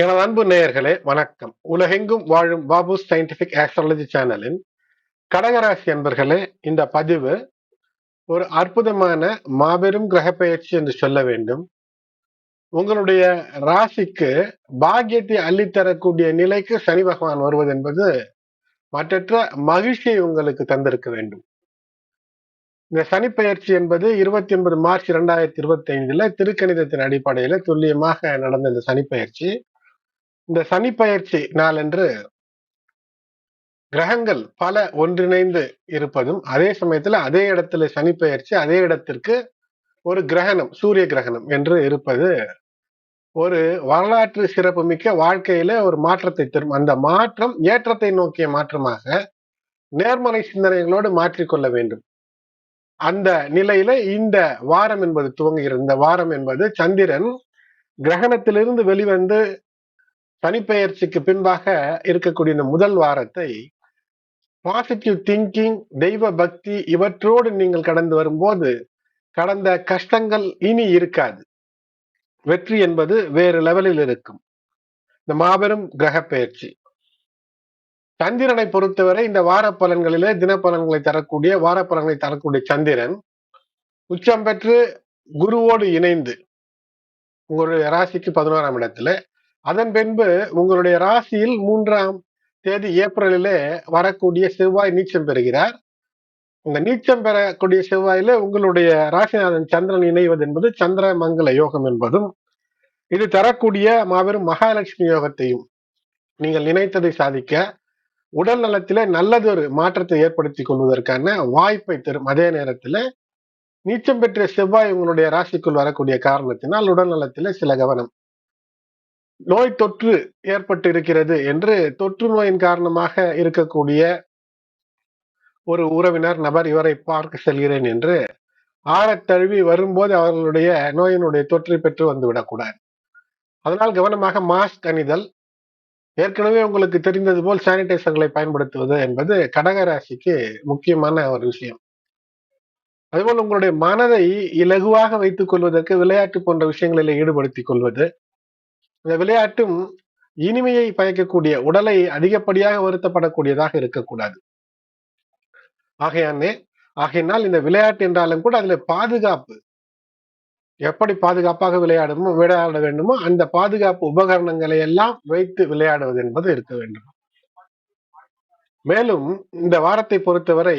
எனது அன்பு நேயர்களே வணக்கம். உலகெங்கும் வாழும் பாபு சயின்டிபிக் ஆஸ்ட்ராலஜி சேனலின் கடகராசி அன்பர்களே இந்த பதிவு ஒரு அற்புதமான மாபெரும் கிரக பயிற்சி என்று சொல்ல வேண்டும். உங்களுடைய ராசிக்கு பாக்கியத்தை அள்ளித்தரக்கூடிய நிலைக்கு சனி பகவான் வருவது என்பது மற்றற்ற மகிழ்ச்சியை உங்களுக்கு தந்திருக்க வேண்டும். இந்த சனி என்பது இருபத்தி ஒன்பது மார்ச் இரண்டாயிரத்தி இருபத்தி ஐந்துல திருக்கணிதத்தின் அடிப்படையில துல்லியமாக நடந்த இந்த சனி இந்த சனி பயிற்சி நாளன்று கிரகங்கள் பல ஒன்றிணைந்து இருப்பதும் அதே சமயத்துல அதே இடத்துல சனி பயிற்சி அதே இடத்திற்கு ஒரு கிரகணம் சூரிய கிரகணம் என்று இருப்பது ஒரு வரலாற்று சிறப்புமிக்க வாழ்க்கையில ஒரு மாற்றத்தை தரும். அந்த மாற்றம் ஏற்றத்தை நோக்கிய மாற்றமாக நேர்மறை சிந்தனைகளோடு மாற்றிக்கொள்ள வேண்டும். அந்த நிலையில இந்த வாரம் என்பது துவங்குகிறது. இந்த வாரம் என்பது சந்திரன் கிரகணத்திலிருந்து வெளிவந்து சனிப்பெயர்ச்சிக்கு பின்பாக இருக்கக்கூடிய இந்த முதல் வாரத்தை பாசிட்டிவ் திங்கிங் தெய்வ பக்தி இவற்றோடு நீங்கள் கடந்து வரும்போது கடந்த கஷ்டங்கள் இனி இருக்காது. வெற்றி என்பது வேறு லெவலில் இருக்கும். இந்த மாபெரும் கிரக பயிற்சி சந்திரனை பொறுத்தவரை இந்த வார பலன்களிலே தினப்பலன்களை தரக்கூடிய வார பலன்களை தரக்கூடிய சந்திரன் உச்சம் பெற்று குருவோடு இணைந்து உங்களுடைய ராசிக்கு பதினோராம் இடத்துல அதன் பின்பு உங்களுடைய ராசியில் மூன்றாம் தேதி ஏப்ரலிலே வரக்கூடிய செவ்வாய் நீச்சம் பெறுகிறார். இந்த நீச்சம் பெறக்கூடிய செவ்வாயில உங்களுடைய ராசிநாதன் சந்திரன் இணைவது என்பது சந்திர மங்கள யோகம் என்பதும் இது தரக்கூடிய மாபெரும் மகாலட்சுமி யோகத்தையும் நீங்கள் நினைத்ததை சாதிக்க உடல் நலத்தில நல்லதொரு மாற்றத்தை ஏற்படுத்தி கொள்வதற்கான வாய்ப்பை தரும். அதே நேரத்தில் நீச்சம் பெற்ற செவ்வாய் உங்களுடைய ராசிக்குள் வரக்கூடிய காரணத்தினால் உடல் நலத்தில சில கவனம் நோய் தொற்று ஏற்பட்டு இருக்கிறது என்று தொற்று நோயின் காரணமாக இருக்கக்கூடிய ஒரு உறவினர் நபர் இவரை பார்க்க செல்கிறேன் என்று ஆழத் தழுவி வரும்போது அவர்களுடைய நோயினுடைய தொற்றை பெற்று வந்துவிடக்கூடாது அதனால் கவனமாக மாஸ்க் அணிதல் ஏற்கனவே உங்களுக்கு தெரிந்தது போல் சானிடைசர்களை பயன்படுத்துவது என்பது கடகராசிக்கு முக்கியமான ஒரு விஷயம். அதுபோல் உங்களுடைய மனதை இலகுவாக வைத்துக் கொள்வதற்கு விளையாட்டு போன்ற விஷயங்களில் ஈடுபடுத்திக் கொள்வது இந்த விளையாட்டும் இனிமையை பயக்கக்கூடிய உடலை அதிகப்படியாக வருத்தப்படக்கூடியதாக இருக்கக்கூடாது. ஆகையானே ஆகையினால் இந்த விளையாட்டு என்றாலும் கூட அதுல பாதுகாப்பு. எப்படி பாதுகாப்பாக விளையாடுமோ விளையாட வேண்டுமோ அந்த பாதுகாப்பு உபகரணங்களை எல்லாம் வைத்து விளையாடுவது என்பது இருக்க வேண்டும். மேலும் இந்த வாரத்தை பொறுத்தவரை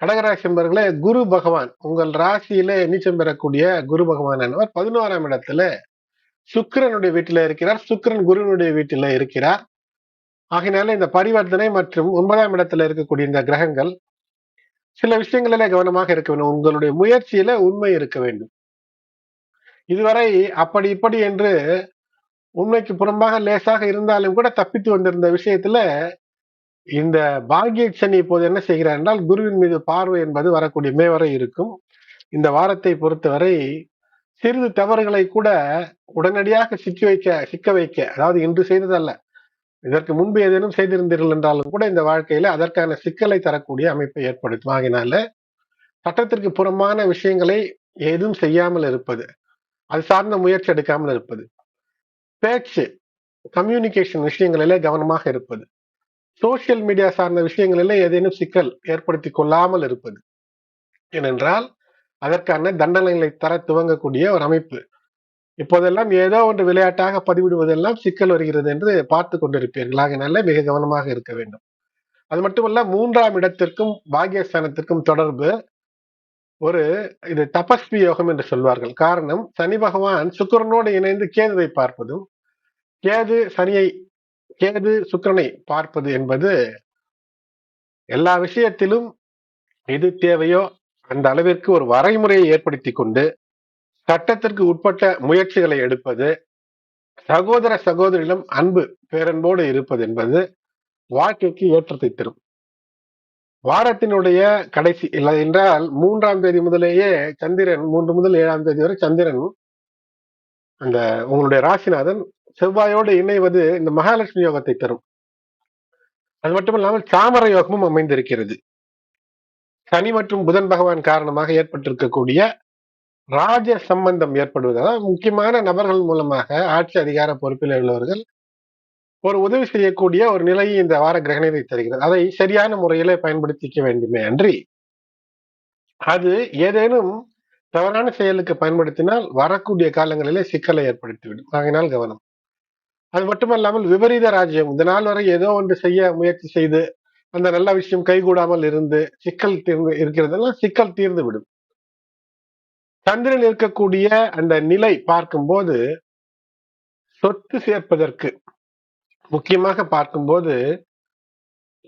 கடகராசி என்பவர்களே குரு பகவான் உங்கள் ராசியிலே நீச்சம் பெறக்கூடிய குரு பகவான் என்பவர் பதினோராம் இடத்துல சுக்கிரனுடைய வீட்டில இருக்கிறார். சுக்கிரன் குருவினுடைய வீட்டில இருக்கிறார். ஆகினால இந்த பரிவர்த்தனை மற்றும் ஒன்பதாம் இடத்துல இருக்கக்கூடிய இந்த கிரகங்கள் சில விஷயங்களில கவனமாக இருக்க வேண்டும். உங்களுடைய முயற்சியில உண்மை இருக்க வேண்டும். இதுவரை அப்படி இப்படி என்று உண்மைக்கு புறம்பாக லேசாக இருந்தாலும் கூட தப்பித்து வந்திருந்த விஷயத்துல இந்த பாகிய சனி இப்போது என்ன செய்கிறார் என்றால் குருவின் மீது பார்வை என்பது வரக்கூடிய மேவரை இருக்கும். இந்த வாரத்தை பொறுத்தவரை சிறிது தவறுகளை கூட உடனடியாக சிக்கி வைக்க சிக்க வைக்க அதாவது இன்று செய்ததல்ல. இதற்கு முன்பு ஏதேனும் செய்திருந்தீர்கள் என்றாலும் கூட இந்த வாழ்க்கையில அதற்கான சிக்கலை தரக்கூடிய அமைப்பை ஏற்படுத்தும். ஆகினால சட்டத்திற்கு புறமான விஷயங்களை ஏதும் செய்யாமல் இருப்பது அது சார்ந்த முயற்சி எடுக்காமல் இருப்பது பேச்சு கம்யூனிகேஷன் விஷயங்களிலே கவனமாக இருப்பது சோசியல் மீடியா சார்ந்த விஷயங்களிலே ஏதேனும் சிக்கல் ஏற்படுத்தி கொள்ளாமல் இருப்பது. ஏனென்றால் அதற்கான தண்டனைகளை தர துவங்கக்கூடிய ஒரு அமைப்பு. இப்போதெல்லாம் ஏதோ ஒன்று விளையாட்டாக பதிவிடுவதெல்லாம் சிக்கல் வருகிறது என்று பார்த்து கொண்டிருப்பீர்கள். ஆகினால மிக கவனமாக இருக்க வேண்டும். அது மட்டுமல்ல மூன்றாம் இடத்திற்கும் பாகியஸ்தானத்திற்கும் தொடர்பு ஒரு இது தபஸ்வி யோகம் என்று சொல்வார்கள். காரணம் சனி பகவான் சுக்கரனோடு இணைந்து கேதுவை பார்ப்பதும் கேது சனியை கேது சுக்கரனை பார்ப்பது என்பது எல்லா விஷயத்திலும் எது தேவையோ அந்த அளவிற்கு ஒரு வரைமுறையை ஏற்படுத்தி கொண்டு சட்டத்திற்கு உட்பட்ட முயற்சிகளை எடுப்பது சகோதர சகோதரிடம் அன்பு பேரன்போடு இருப்பது என்பது வாழ்க்கைக்கு ஏற்றத்தை தரும். வாரத்தினுடைய கடைசி இல்லை என்றால் மூன்றாம் தேதி முதலேயே சந்திரன் மூன்று முதல் ஏழாம் தேதி வரை சந்திரன் அந்த உங்களுடைய ராசிநாதன் செவ்வாயோடு இணைவது இந்த மகாலட்சுமி யோகத்தை தரும். அது மட்டும் இல்லாமல் சாமர யோகமும் அமைந்திருக்கிறது. சனி மற்றும் புதன் பகவான் காரணமாக ஏற்பட்டிருக்கக்கூடிய ராஜ சம்பந்தம் ஏற்படுவது. அதாவது முக்கியமான நபர்கள் மூலமாக ஆட்சி அதிகார பொறுப்பில் உள்ளவர்கள் ஒரு உதவி செய்யக்கூடிய ஒரு நிலையை இந்த வார கிரகணத்தை தருகிறது. அதை சரியான முறையிலே பயன்படுத்திக்க வேண்டுமே அன்றி அது ஏதேனும் தவறான செயலுக்கு பயன்படுத்தினால் வரக்கூடிய காலங்களிலே சிக்கலை ஏற்படுத்திவிடும். ஆகினால் கவனம். அது மட்டுமல்லாமல் விபரீத ராஜ்யம். இந்த நாள் வரை ஏதோ ஒன்று செய்ய முயற்சி செய்து அந்த நல்ல விஷயம் கைகூடாமல் இருந்து சிக்கல் தீர்ந்து இருக்கிறதெல்லாம் சிக்கல் தீர்ந்து விடும். சந்திரன் இருக்கக்கூடிய அந்த நிலை பார்க்கும்போது சொத்து சேர்ப்பதற்கு முக்கியமாக பார்க்கும்போது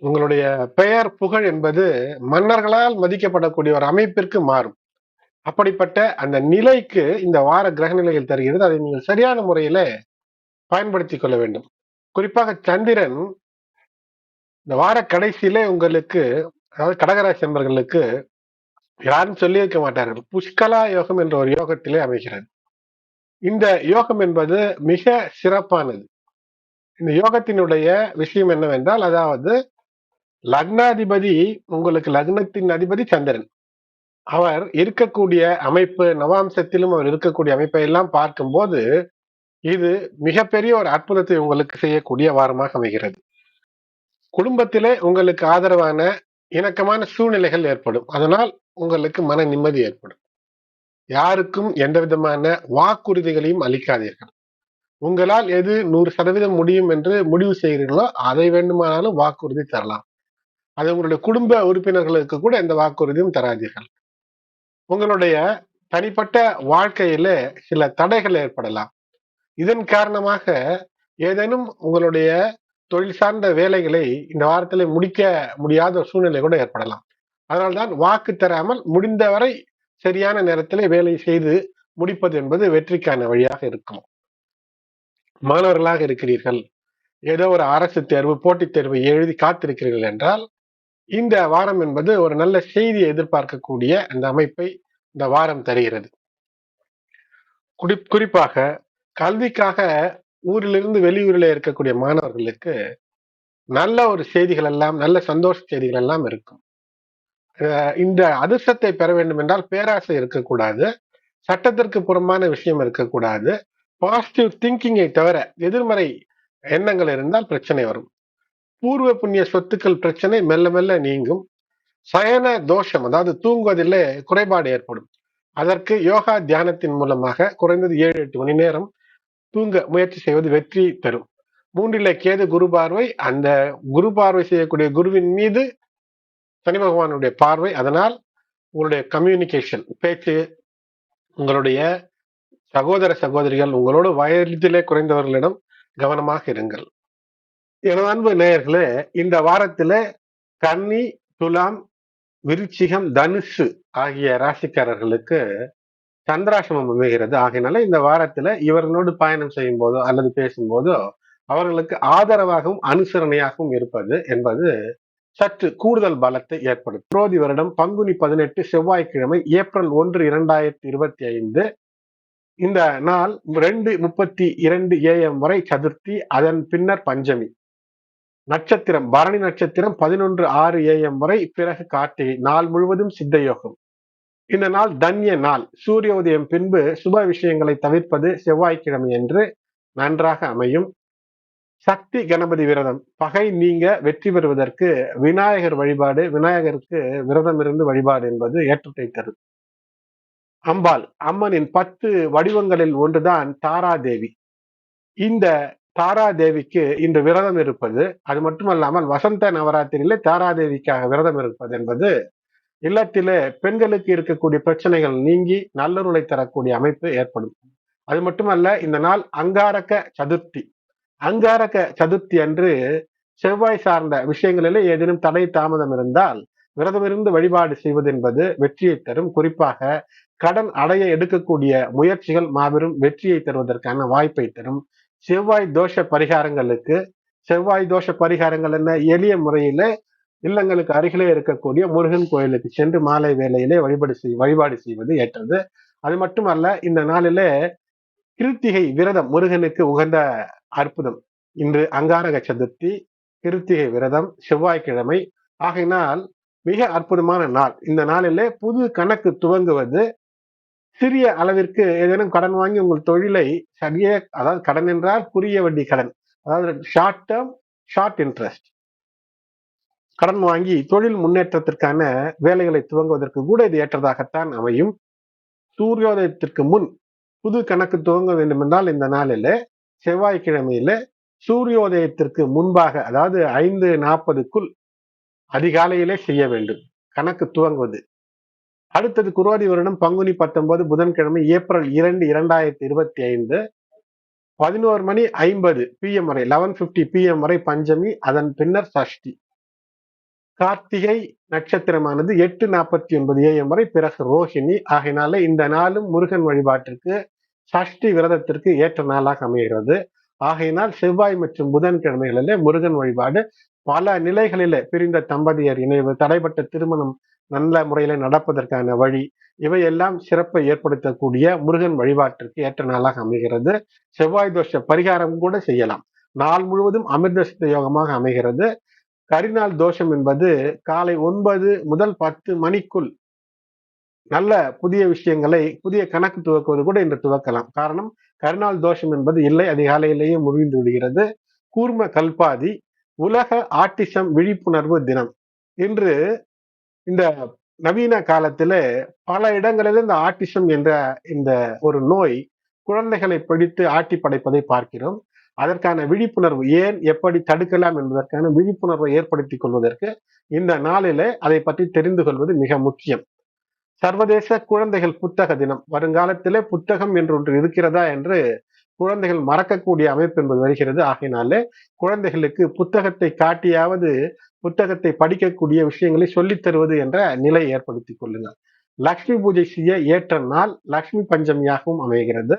உங்களுடைய பெயர் புகழ் என்பது மன்னர்களால் மதிக்கப்படக்கூடிய ஒரு அமைப்பிற்கு மாறும். அப்படிப்பட்ட அந்த நிலைக்கு இந்த வார கிரக நிலைகள் தருகிறது. அதை நீங்கள் சரியான முறையில பயன்படுத்திக் கொள்ள வேண்டும். குறிப்பாக சந்திரன் இந்த வார கடைசியிலே உங்களுக்கு அதாவது கடகராசி நண்பர்களுக்கு யாரும் சொல்லியிருக்க மாட்டார்கள். புஷ்கலா யோகம் என்ற ஒரு யோகத்திலே அமைகிறது. இந்த யோகம் என்பது மிக சிறப்பானது. இந்த யோகத்தினுடைய விஷயம் என்னவென்றால் அதாவது லக்னாதிபதி உங்களுக்கு லக்னத்தின் அதிபதி சந்திரன். அவர் இருக்கக்கூடிய அமைப்பு நவாம்சத்திலும் அவர் இருக்கக்கூடிய அமைப்பை எல்லாம் பார்க்கும்போது இது மிகப்பெரிய ஒரு அற்புதத்தை உங்களுக்கு செய்யக்கூடிய வாரமாக அமைகிறது. குடும்பத்திலே உங்களுக்கு ஆதரவான இணக்கமான சூழ்நிலைகள் ஏற்படும். அதனால் உங்களுக்கு மன நிம்மதி ஏற்படும். யாருக்கும் எந்த விதமான வாக்குறுதிகளையும் அளிக்காதீர்கள். உங்களால் எது நூறு சதவீதம் முடியும் என்று முடிவு செய்கிறீர்களோ அதை வேண்டுமானாலும் வாக்குறுதி தரலாம். அது உங்களுடைய குடும்ப உறுப்பினர்களுக்கு கூட எந்த வாக்குறுதியும் தராதீர்கள். உங்களுடைய தனிப்பட்ட வாழ்க்கையில சில தடைகள் ஏற்படலாம். இதன் காரணமாக ஏதேனும் உங்களுடைய தொழில் சார்ந்த வேலைகளை இந்த வாரத்தில் முடிக்க முடியாத சூழ்நிலை கூட ஏற்படலாம். அதனால்தான் வாக்கு தராமல் முடிந்தவரை சரியான நேரத்தில் வேலை செய்து முடிப்பது என்பது வெற்றிக்கான வழியாக இருக்கும். மாணவர்களாக இருக்கிறீர்கள். ஏதோ ஒரு அரசு தேர்வு போட்டித் தேர்வு எழுதி காத்திருக்கிறீர்கள் என்றால் இந்த வாரம் என்பது ஒரு நல்ல செய்தியை எதிர்பார்க்கக்கூடிய அந்த அமைப்பை இந்த வாரம் தருகிறது. குறிப்பாக கல்விக்காக ஊரிலிருந்து வெளியூரில் இருக்கக்கூடிய மாணவர்களுக்கு நல்ல ஒரு செய்திகள் எல்லாம் நல்ல சந்தோஷ செய்திகள் எல்லாம் இருக்கும். இந்த அதிர்ஷ்டத்தை பெற வேண்டும் என்றால் பேராசை இருக்கக்கூடாது. சட்டத்திற்கு புறமான விஷயம் இருக்கக்கூடாது. பாசிட்டிவ் திங்கிங்கை தவிர எதிர்மறை எண்ணங்கள் இருந்தால் பிரச்சனை வரும். பூர்வ புண்ணிய சொத்துக்கள் பிரச்சனை மெல்ல மெல்ல நீங்கும். சயன தோஷம் அதாவது தூங்குவதிலே குறைபாடு ஏற்படும். அதற்கு யோகா தியானத்தின் மூலமாக குறைந்தது ஏழு எட்டு மணி நேரம் தூங்க முயற்சி செய்வது வெற்றி தரும். மூன்றிலே கேது குரு பார்வை அந்த குரு பார்வை செய்யக்கூடிய குருவின் மீது சனி பகவானுடைய பார்வை. அதனால் உங்களுடைய கம்யூனிகேஷன் பேச்சு உங்களுடைய சகோதர சகோதரிகள் உங்களோட வயதிலே குறைந்தவர்களிடம் கவனமாக இருங்கள். எனது அன்பு நேயர்களே இந்த வாரத்துல கன்னி துலாம் விருச்சிகம் தனுஷு ஆகிய ராசிக்காரர்களுக்கு சந்திராசிரமம் அமைகிறது. ஆகையினால இந்த வாரத்துல இவர்களோடு பயணம் செய்யும் போதோ அல்லது பேசும்போதோ அவர்களுக்கு ஆதரவாகவும் அனுசரணையாகவும் இருப்பது என்பது சற்று கூடுதல் பலத்தை ஏற்படும் புரோதி வருடம் பங்குனி பதினெட்டு செவ்வாய்க்கிழமை ஏப்ரல் ஒன்று இரண்டாயிரத்தி இருபத்தி ஐந்து இந்த நாள் ரெண்டு முப்பத்தி இரண்டு ஏஎம் வரை சதுர்த்தி அதன் பின்னர் பஞ்சமி. நட்சத்திரம் பரணி நட்சத்திரம் பதினொன்று ஆறு ஏஎம் வரை பிறகு கார்த்திகை நாள் முழுவதும் சித்தயோகம் இந்த நாள் தன்ய நாள். சூரிய உதயம் பின்பு சுப விஷயங்களை தவிர்ப்பது செவ்வாய்க்கிழமை என்று நன்றாக அமையும். சக்தி கணபதி விரதம். பகை நீங்க வெற்றி பெறுவதற்கு விநாயகர் வழிபாடு விநாயகருக்கு விரதம் இருந்து வழிபாடு என்பது ஏற்றத்தை தரும். அம்பாள். அம்மனின் பத்து வடிவங்களில் ஒன்றுதான் தாராதேவி. இந்த தாராதேவிக்கு இன்று விரதம் இருப்பது அது மட்டுமல்லாமல் வசந்த நவராத்திரியிலே தாராதேவிக்காக விரதம் இருப்பது என்பது இல்லத்திலே பெண்களுக்கு இருக்கக்கூடிய பிரச்சனைகள் நீங்கி நல்லொருளை தரக்கூடிய அமைப்பு ஏற்படும். அது மட்டுமல்ல இந்த நாள் அங்காரக சதுர்த்தி. அங்காரக சதுர்த்தி அன்று செவ்வாய் சார்ந்த விஷயங்களிலே ஏதேனும் தடை தாமதம் இருந்தால் விரதமிருந்து வழிபாடு செய்வது என்பது வெற்றியை தரும். குறிப்பாக கடன் அடைய எடுக்கக்கூடிய முயற்சிகள் மாபெரும் வெற்றியை தருவதற்கான வாய்ப்பை தரும். செவ்வாய் தோஷ பரிகாரங்களுக்கு செவ்வாய் தோஷ பரிகாரங்கள் என்ன? எளிய முறையில இல்லங்களுக்கு அருகிலே இருக்கக்கூடிய முருகன் கோயிலுக்கு சென்று மாலை வேலையிலே வழிபாடு செய் வழிபாடு செய்வது ஏற்றது. அது மட்டுமல்ல இந்த நாளிலே கிருத்திகை விரதம் முருகனுக்கு உகந்த அற்புதம். இன்று அங்காரக சதுர்த்தி கிருத்திகை விரதம் செவ்வாய்க்கிழமை. ஆகையினால் மிக அற்புதமான நாள். இந்த நாளிலே புது கணக்கு துவங்குவது சிறிய அளவிற்கு ஏதேனும் கடன் வாங்கி உங்கள் தொழிலை சரியே அதாவது கடன் என்றால் குறுகிய வட்டி கடன். அதாவது ஷார்ட் டேர்ம் ஷார்ட் இன்ட்ரெஸ்ட் கடன் வாங்கி தொழில் முன்னேற்றத்திற்கான வேலைகளை துவங்குவதற்கு கூட இது ஏற்றதாகத்தான் அமையும். சூரியோதயத்திற்கு முன் புது கணக்கு துவங்க வேண்டும் என்றால் இந்த நாளில் செவ்வாய்க்கிழமையில சூரியோதயத்திற்கு முன்பாக அதாவது ஐந்து நாற்பதுக்குள் அதிகாலையிலே செய்ய வேண்டும். கணக்கு துவங்குவது. அடுத்தது குரோதி வருடம் பங்குனி பத்தொன்பது புதன்கிழமை ஏப்ரல் இரண்டு இரண்டாயிரத்தி இருபத்தி ஐந்து பதினோரு மணி ஐம்பது பிஎம் வரை லெவன் பிப்டி பிஎம் வரை பஞ்சமி அதன் பின்னர் சஷ்டி. கார்த்திகை நட்சத்திரமானது எட்டு நாற்பத்தி ஒன்பது ஏஎம் வரை பிறகு ரோஹிணி. ஆகையினால இந்த நாளும் முருகன் வழிபாட்டிற்கு சஷ்டி விரதத்திற்கு ஏற்ற நாளாக அமைகிறது. ஆகையினால் செவ்வாய் மற்றும் புதன்கிழமைகளிலே முருகன் வழிபாடு பல நிலைகளிலே பிரிந்த தம்பதியர் இணைவு தடைப்பட்ட திருமணம் நல்ல முறையில நடப்பதற்கான வழி இவையெல்லாம் சிறப்பை ஏற்படுத்தக்கூடிய முருகன் வழிபாட்டிற்கு ஏற்ற நாளாக அமைகிறது. செவ்வாய் தோஷ பரிகாரம் கூட செய்யலாம். நாள் முழுவதும் அமிர்தசித்த யோகமாக அமைகிறது. கரிநாள் தோஷம் என்பது காலை ஒன்பது முதல் பத்து மணிக்குள் நல்ல புதிய விஷயங்களை புதிய கணக்கு துவக்குவது கூட இன்று துவக்கலாம். காரணம் கருநாள் தோஷம் என்பது இல்லை அதிகாலையிலேயே முறிந்து விடுகிறது. கூர்ம கல்பாதி உலக ஆட்டிசம் விழிப்புணர்வு தினம். இன்று இந்த நவீன காலத்துல பல இடங்களில் இந்த ஆட்டிசம் என்ற இந்த ஒரு நோய் குழந்தைகளை பிடித்து ஆட்டி படைப்பதை பார்க்கிறோம். அதற்கான விழிப்புணர்வு ஏன் எப்படி தடுக்கலாம் என்பதற்கான விழிப்புணர்வை ஏற்படுத்திக் கொள்வதற்கு இந்த நாளிலே அதை பற்றி தெரிந்து கொள்வது மிக முக்கியம். சர்வதேச குழந்தைகள் புத்தக தினம். வருங்காலத்திலே புத்தகம் என்று ஒன்று இருக்கிறதா என்று குழந்தைகள் மறக்கக்கூடிய அமைப்பு என்பது வருகிறது. ஆகையினாலே குழந்தைகளுக்கு புத்தகத்தை காட்டியாவது புத்தகத்தை படிக்கக்கூடிய விஷயங்களை சொல்லித் தருவது என்ற நிலை ஏற்படுத்திக் கொள்ளுங்கள். லக்ஷ்மி பூஜை செய்ய ஏற்ற நாள் லக்ஷ்மி பஞ்சமியாகவும் அமைகிறது.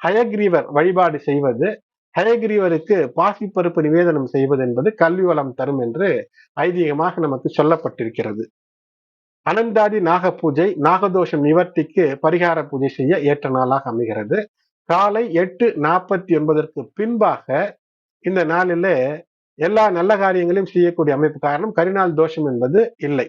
ஹயக்ரீவர் வழிபாடு செய்வது ஹயகிரிவருக்கு பாசிப்பருப்பு நிவேதனம் செய்வது என்பது கல்வி வளம் தரும் என்று ஐதீகமாக நமக்கு சொல்லப்பட்டிருக்கிறது. அனந்தாதி நாக பூஜை நாகதோஷம் நிவர்த்திக்கு பரிகார பூஜை செய்ய ஏற்ற நாளாக அமைகிறது. காலை எட்டு நாற்பத்தி ஒன்பதற்கு பின்பாக இந்த நாளில எல்லா நல்ல காரியங்களையும் செய்யக்கூடிய அமைப்பு காரணம் கரிநாள் தோஷம் என்பது இல்லை.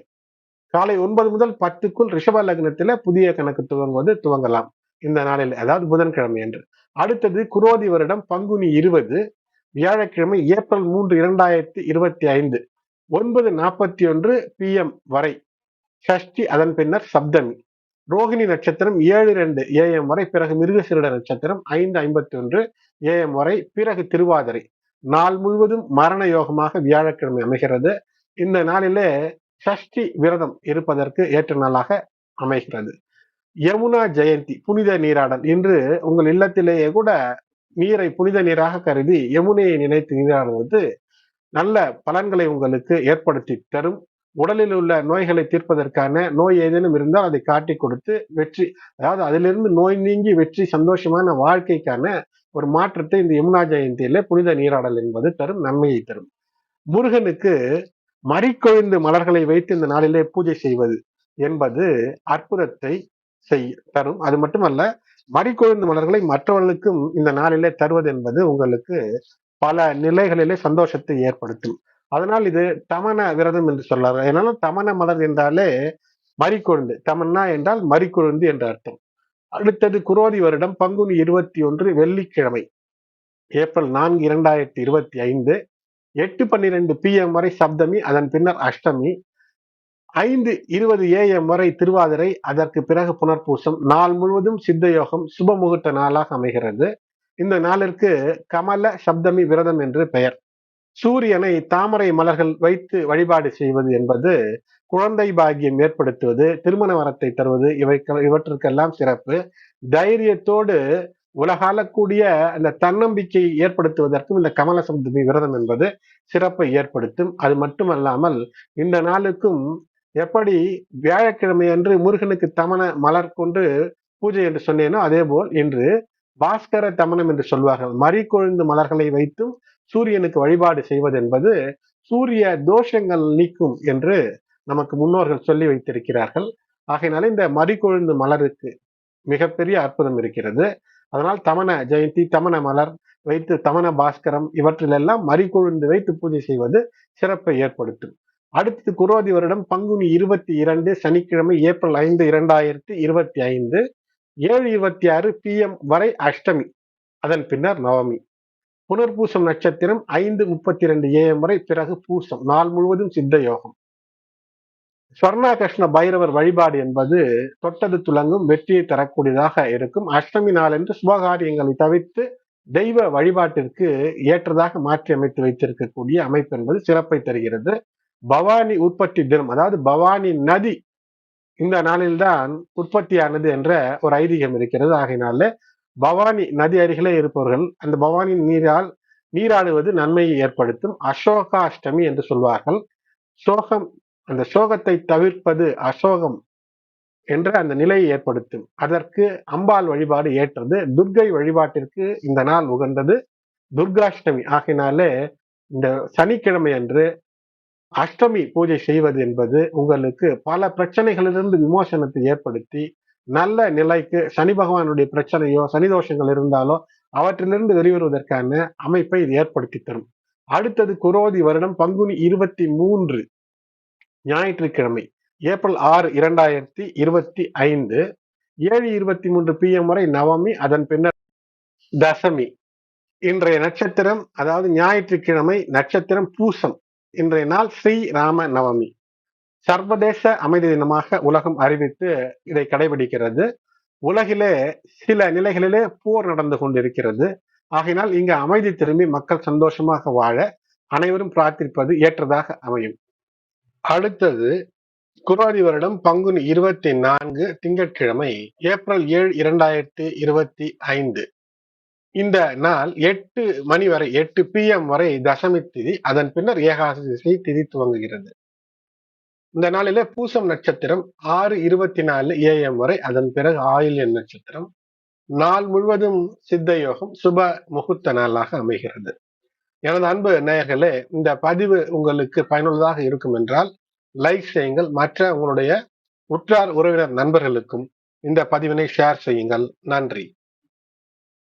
காலை ஒன்பது முதல் பத்துக்குள் ரிஷப லக்னத்தில புதிய கணக்கு துவங்குவது துவங்கலாம். இந்த நாளில் அதாவது புதன்கிழமை என்று. அடுத்தது குரோதி வருடம் பங்குனி இருபது வியாழக்கிழமை ஏப்ரல் மூன்று இரண்டாயிரத்தி இருபத்தி ஐந்து. ஒன்பது நாற்பத்தி ஒன்று பிஎம் வரை. ஷஷ்டி அதன் பின்னர் சப்தமி. ரோஹிணி நட்சத்திரம் ஏழு ரெண்டு ஏஎம் வரை பிறகு மிருகசிருட நட்சத்திரம் ஐந்து ஐம்பத்தி ஒன்று ஏஎம் வரை பிறகு திருவாதிரை. நாள் முழுவதும் மரண யோகமாக வியாழக்கிழமை அமைகிறது. இந்த நாளிலே ஷஷ்டி விரதம் இருப்பதற்கு ஏற்ற நாளாக அமைகிறது. யமுனா ஜெயந்தி புனித நீராடல் இன்று உங்கள் இல்லத்திலேயே கூட நீரை புனித நீராக கருதி யமுனையை நினைத்து நீராடுவது நல்ல பலன்களை உங்களுக்கு ஏற்படுத்தி தரும். உடலில் உள்ள நோய்களை தீர்ப்பதற்கான நோய் ஏதேனும் இருந்தால் அதை காட்டி கொடுத்து வெற்றி அதாவது அதிலிருந்து நோய் நீங்கி வெற்றி சந்தோஷமான வாழ்க்கைக்கான ஒரு மாற்றத்தை இந்த யமுனா ஜெயந்தியில புனித நீராடல் என்பது தரும் நன்மையை தரும். முருகனுக்கு மறிக்கொழுந்து மலர்களை வைத்து இந்த நாளிலே பூஜை செய்வது என்பது அற்புதத்தை செய்ய தரும். அது மட்டுமல்ல மறிக்கொழுந்து மலர்களை மற்றவர்களுக்கும் இந்த நாளிலே தருவது என்பது உங்களுக்கு பல நிலைகளிலே சந்தோஷத்தை ஏற்படுத்தும். அதனால் இது தமன விரதம் என்று சொல்லார் அதனால தமன மலர் என்றாலே மறிக்கொழுந்து. தமன்னா என்றால் மறிக்கொழுந்து என்ற அர்த்தம். அடுத்தது குரோதி வருடம் பங்குனி இருபத்தி ஒன்று வெள்ளிக்கிழமை ஏப்ரல் நான்கு இரண்டாயிரத்தி இருபத்தி ஐந்து எட்டு பன்னிரெண்டு பிஎம் வரை சப்தமி அதன் பின்னர் அஷ்டமி ஐந்து இருபது ஏஎம் வரை திருவாதிரை அதற்கு பிறகு புனர்பூசம் நாள் முழுவதும் சித்த யோகம் சுப முகூர்த்த நாளாக அமைகிறது. இந்த நாளிற்கு கமல சப்தமி விரதம் என்று பெயர். சூரியனை தாமரை மலர்கள் வைத்து வழிபாடு செய்வது என்பது குழந்தை பாகியம் ஏற்படுத்துவது திருமண வரத்தை தருவது இவை இவற்றுக்கெல்லாம் சிறப்பு. தைரியத்தோடு உலகாலக்கூடிய அந்த தன்னம்பிக்கை ஏற்படுத்துவதற்கும் இந்த கமல சப்தமி விரதம் என்பது சிறப்பை ஏற்படுத்தும். அது மட்டுமல்லாமல் இந்த நாளுக்கும் எப்படி வியாழக்கிழமை அன்று முருகனுக்கு தமன மலர் கொண்டு பூஜை என்று சொன்னேனோ அதே போல் இன்று பாஸ்கர தமனம் என்று சொல்வார்கள். மறி கொழுந்து மலர்களை வைத்தும் சூரியனுக்கு வழிபாடு செய்வது என்பது சூரிய தோஷங்கள் நீக்கும் என்று நமக்கு முன்னோர்கள் சொல்லி வைத்திருக்கிறார்கள். ஆகையினால இந்த மறிக்கொழுந்து மலருக்கு மிகப்பெரிய அற்புதம் இருக்கிறது. அதனால் தமன ஜெயந்தி தமன மலர் வைத்து தமன பாஸ்கரம் இவற்றிலெல்லாம் மறிக்கொழுந்து வைத்து பூஜை செய்வது சிறப்பை ஏற்படுத்தும். அடுத்து குரோதி வருடம் பங்குனி இருபத்தி இரண்டு சனிக்கிழமை ஏப்ரல் ஐந்து இரண்டாயிரத்தி இருபத்தி ஐந்து ஏழு இருபத்தி ஆறு பிஎம் வரை அஷ்டமி அதன் பின்னர் நவமி. புனர்பூசம் நட்சத்திரம் ஐந்து முப்பத்தி ரெண்டு ஏஎம் வரை பிறகு பூசம் நாள் முழுவதும் சித்த யோகம். ஸ்வர்ணா கிருஷ்ண பைரவர் வழிபாடு என்பது தொட்டது துலங்கும் வெற்றியை தரக்கூடியதாக இருக்கும். அஷ்டமி நாள் என்று சுபகாரியங்களை தவிர்த்து தெய்வ வழிபாட்டிற்கு ஏற்றதாக மாற்றி அமைத்து வைத்திருக்கக்கூடிய அமைப்பு என்பது சிறப்பை தருகிறது. பவானி உற்பத்தி தினம் அதாவது பவானி நதி இந்த நாளில்தான் உற்பத்தியானது என்ற ஒரு ஐதீகம் இருக்கிறது. ஆகையினால பவானி நதி அருகிலே இருப்பவர்கள் அந்த பவானி நீரால் நீராடுவது நன்மையை ஏற்படுத்தும் அசோகாஷ்டமி என்று சொல்வார்கள். சோகம் அந்த சோகத்தை தவிர்ப்பது அசோகம் என்ற அந்த நிலையை ஏற்படுத்தும். அதற்கு அம்பாள் வழிபாடு ஏற்றது. துர்கை வழிபாட்டிற்கு இந்த நாள் உகந்தது துர்காஷ்டமி. ஆகினாலே இந்த சனிக்கிழமை அன்று அஷ்டமி பூஜை செய்வது என்பது உங்களுக்கு பல பிரச்சனைகளிலிருந்து விமோசனத்தை ஏற்படுத்தி நல்ல நிலைக்கு சனி பகவானுடைய பிரச்சனையோ சனி தோஷங்கள் இருந்தாலோ அவற்றிலிருந்து வெளிவருவதற்கான அமைப்பை இது ஏற்படுத்தி தரும். அடுத்தது குரோதி வருடம் பங்குனி இருபத்தி மூன்று ஞாயிற்றுக்கிழமை ஏப்ரல் ஆறு இரண்டாயிரத்தி இருபத்தி ஐந்து ஏழு இருபத்தி மூன்று பிஎம் வரை நவமி அதன் பின்னர் தசமி. இன்றைய நட்சத்திரம் அதாவது ஞாயிற்றுக்கிழமை நட்சத்திரம் பூசம். இன்றைய நாள் ஸ்ரீ ராம நவமி சர்வதேச அமைதி தினமாக உலகம் அறிவித்து இதை கடைபிடிக்கிறது. உலகிலே சில நிலைகளிலே போர் நடந்து கொண்டிருக்கிறது. ஆகையினால் இங்கு அமைதி திரும்பி மக்கள் சந்தோஷமாக வாழ அனைவரும் பிரார்த்திப்பது ஏற்றதாக அமையும். அடுத்தது குரோதி வருடம் பங்குனி இருபத்தி நான்கு திங்கட்கிழமை ஏப்ரல் ஏழு இரண்டாயிரத்தி இருபத்தி ஐந்து. இந்த நாள் எட்டு மணி வரை எட்டு பி எம் வரை தசமி திதி அதன் பின்னர் ஏகாதசி திதி துவங்குகிறது. இந்த நாளிலே பூசம் நட்சத்திரம் ஆறு இருபத்தி நாலு ஏஎம் வரை அதன் பிறகு ஆயில்யன் நட்சத்திரம். நாள் முழுவதும் சித்த யோகம் சுப முகூர்த்த நாளாக அமைகிறது. எனது அன்பு நேயர்களே இந்த பதிவு உங்களுக்கு பயனுள்ளதாக இருக்கும் என்றால் லைக் செய்யுங்கள். மற்ற உங்களுடைய உற்றார் உறவினர் நண்பர்களுக்கும் இந்த பதிவினை ஷேர் செய்யுங்கள். நன்றி.